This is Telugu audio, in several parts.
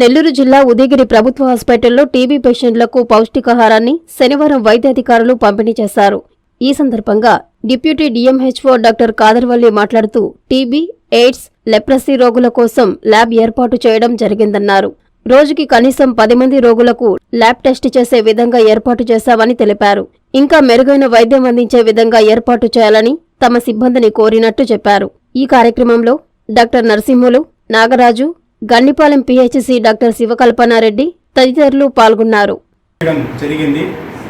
నెల్లూరు జిల్లా ఉదయగిరి ప్రభుత్వ హాస్పిటల్లో టీబీ పేషెంట్లకు పౌష్టికాహారాన్ని శనివారం వైద్యాధికారులు పంపిణీ చేశారు. ఈ సందర్భంగా డిప్యూటీ డీఎంహెచ్ఓ డాక్టర్ కాదర్వల్లి మాట్లాడుతూ టీబీ ఎయిడ్స్ లెప్రసీ రోగుల కోసం ల్యాబ్ ఏర్పాటు చేయడం జరిగిందన్నారు. రోజుకి కనీసం పది మంది రోగులకు ల్యాబ్ టెస్ట్ చేసే విధంగా ఏర్పాటు చేశామని తెలిపారు. ఇంకా మెరుగైన వైద్యం అందించే విధంగా ఏర్పాటు చేయాలని తమ సిబ్బందిని కోరినట్టు చెప్పారు. ఈ కార్యక్రమంలో doctor Narasimhulu Nagaraju Gannipalem PHC doctor Sivakalpanareddy తదితరులు పాల్గొన్నారు. చేయడం జరిగింది.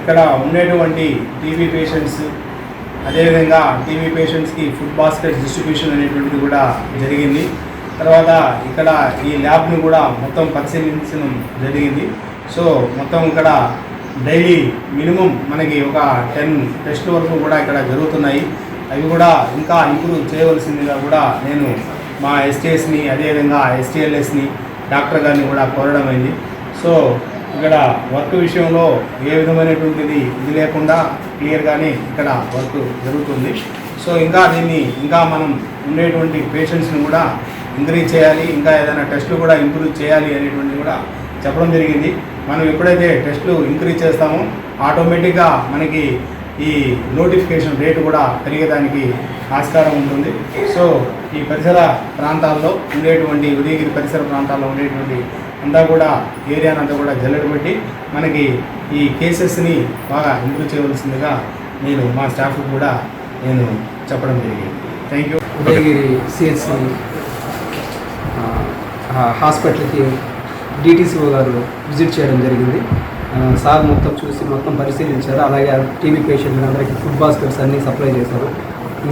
ఇక్కడ ఉండేటువంటి టీబీ పేషెంట్స్ అదేవిధంగా టీబీ పేషెంట్స్కి ఫుడ్ బాస్కెట్ డిస్ట్రిబ్యూషన్ అనేటువంటిది కూడా జరిగింది. తర్వాత ఇక్కడ ఈ ల్యాబ్ని కూడా మొత్తం పరిశీలించడం జరిగింది. సో మొత్తం ఇక్కడ డైలీ మినిమం మనకి ఒక టెన్ టెస్ట్ వరకు కూడా ఇక్కడ జరుగుతున్నాయి. అవి కూడా ఇంకా ఇంప్రూవ్ చేయవలసిందిగా కూడా నేను మా ఎస్టీఎస్ని అదేవిధంగా ఎస్టీఎల్ఎస్ని డాక్టర్ గారిని కూడా కోరడం అయింది. సో ఇక్కడ వర్క్ విషయంలో ఏ విధమైనటువంటిది ఇది లేకుండా క్లియర్గానే ఇక్కడ వర్క్ జరుగుతుంది. సో ఇంకా దీన్ని ఇంకా మనం ఉండేటువంటి పేషెంట్స్ని కూడా ఇంక్రీజ్ చేయాలి ఇంకా ఏదైనా టెస్టులు కూడా ఇంప్రూవ్ చేయాలి అనేటువంటిది కూడా చెప్పడం జరిగింది. మనం ఎప్పుడైతే టెస్టులు ఇంక్రీజ్ చేస్తామో ఆటోమేటిక్గా మనకి ఈ నోటిఫికేషన్ రేటు కూడా పెరిగేదానికి ఆస్కారం ఉంటుంది. సో ఈ పరిసర ప్రాంతాల్లో ఉండేటువంటి ఉదయగిరి పరిసర ప్రాంతాల్లో ఉండేటువంటి అంతా కూడా ఏరియానంతా కూడా జల్లెడబెట్టి మనకి ఈ కేసెస్ని బాగా ఇంప్రూవ్ చేయవలసిందిగా నేను మా స్టాఫ్ కూడా నేను చెప్పడం జరిగింది. థ్యాంక్ యూ ఉదయగిరి సిహెచ్సి హాస్పిటల్కి డిటీసీఓ గారు విజిట్ చేయడం జరిగింది. సార్ మొత్తం చూసి మొత్తం పరిశీలించారు. అలాగే టీవీ పేషెంట్లు అందరికీ ఫుడ్ బాస్కెట్స్ అన్నీ సప్లై చేశారు.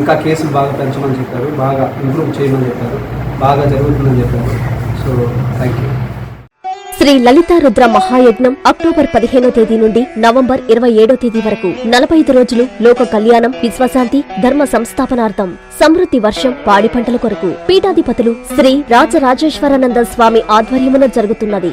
ఇంకా కేసులు బాగా పెంచమని చెప్పారు. బాగా ఇంప్రూవ్ చేయమని చెప్పారు. బాగా జరుగుతుందని చెప్పారు. So thank you Shri Lalitha Rudra Mahayagnam October పదిహేనో తేదీ నుండి నవంబర్ ఇరవై ఏడో తేదీ వరకు నలభై ఐదు రోజులు లోక కళ్యాణం విశ్వశాంతి ధర్మ సంస్థాపనార్థం సమృద్ధి వర్షం పాడి పంటల కొరకు. పీఠాధిపతులు శ్రీ రాజరాజేశ్వరానంద స్వామి ఆధ్వర్యమున జరుగుతున్నది.